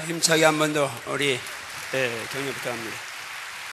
힘차게 한 번 더 우리 예, 격려 부탁합니다.